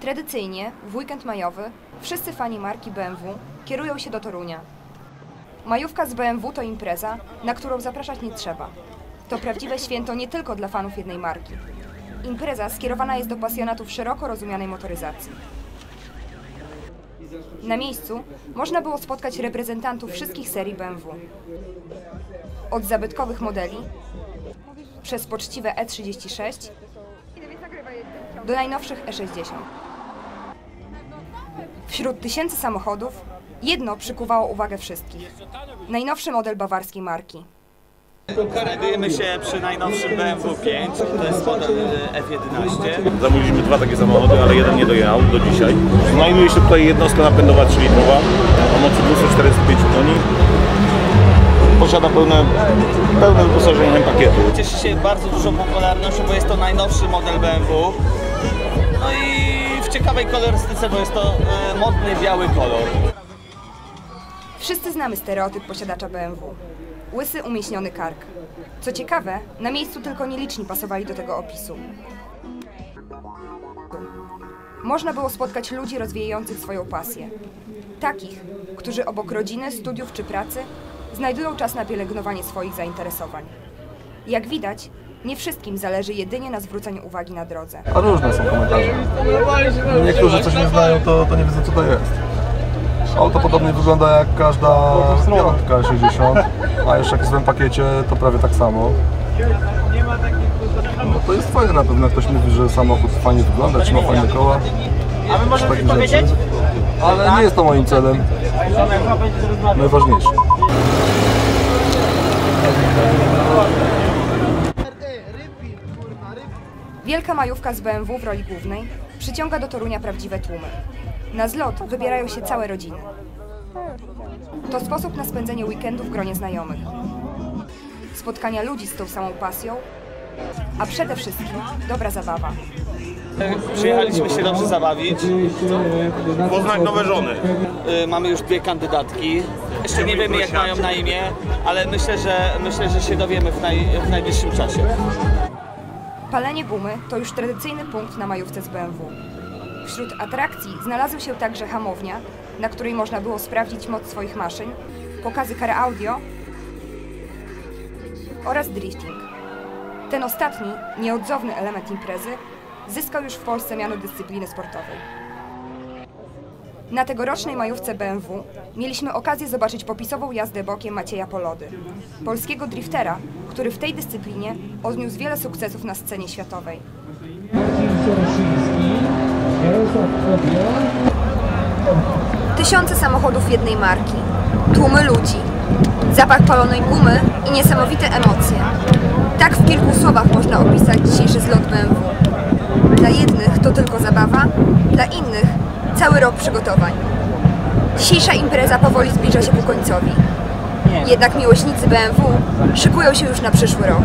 Tradycyjnie w weekend majowy wszyscy fani marki BMW kierują się do Torunia. Majówka z BMW to impreza, na którą zapraszać nie trzeba. To prawdziwe święto nie tylko dla fanów jednej marki. Impreza skierowana jest do pasjonatów szeroko rozumianej motoryzacji. Na miejscu można było spotkać reprezentantów wszystkich serii BMW. Od zabytkowych modeli przez poczciwe E36 do najnowszych E60. Wśród tysięcy samochodów jedno przykuwało uwagę wszystkich. Najnowszy model bawarskiej marki. Znajdujemy się przy najnowszym BMW 5, to jest model e, F11. Zamówiliśmy dwa takie samochody, ale jeden nie dojechał do dzisiaj. Znajduje się tutaj jednostka napędowa 3-litrowa o mocy 245 koni. Posiada pełne, pełne wyposażenie pakietu. Cieszy się bardzo dużą popularnością, bo jest to najnowszy model BMW. No i ciekawej kolorystyce, bo jest to e, modny biały kolor. Wszyscy znamy stereotyp posiadacza BMW. Łysy, umieśniony kark. Co ciekawe, na miejscu tylko nieliczni pasowali do tego opisu. Można było spotkać ludzi rozwijających swoją pasję. Takich, którzy obok rodziny, studiów czy pracy znajdują czas na pielęgnowanie swoich zainteresowań. Jak widać, nie wszystkim zależy jedynie na zwróceniu uwagi na drodze. A różne są komentarze. Niektórzy coś nie znają, to, to nie wiedzą co to jest. Auto podobnie wygląda jak każda piątka 60, a jeszcze jak w tym pakiecie, to prawie tak samo. No to jest fajne na pewno, jak ktoś mówi, że samochód fajnie wygląda, trzyma fajne koła. A my czy możemy coś powiedzieć? rzeczy. Ale nie jest to moim celem. Najważniejsze. Wielka majówka z BMW w roli głównej przyciąga do Torunia prawdziwe tłumy. Na zlot wybierają się całe rodziny. To sposób na spędzenie weekendu w gronie znajomych. Spotkania ludzi z tą samą pasją, a przede wszystkim dobra zabawa. Przyjechaliśmy się dobrze zabawić. Poznać nowe żony. E, Mamy już dwie kandydatki. Jeszcze nie wiemy jak mają na imię, ale myślę, że myślę, że się dowiemy w, naj, w najbliższym czasie. Palenie gumy to już tradycyjny punkt na majówce z BMW. Wśród atrakcji znalazły się także hamownia, na której można było sprawdzić moc swoich maszyn, pokazy kar audio oraz drifting. Ten ostatni, nieodzowny element imprezy, zyskał już w Polsce miano dyscypliny sportowej. Na tegorocznej majówce BMW mieliśmy okazję zobaczyć popisową jazdę bokiem Macieja Polody, polskiego driftera, który w tej dyscyplinie odniósł wiele sukcesów na scenie światowej. Tysiące samochodów jednej marki, tłumy ludzi, zapach palonej gumy i niesamowite emocje. Tak w kilku słowach można opisać dzisiejszy zlot BMW. Dla jednych to tylko zabawa, dla innych cały rok przygotowań. Dzisiejsza impreza powoli zbliża się ku końcowi. Jednak miłośnicy BMW szykują się już na przyszły rok.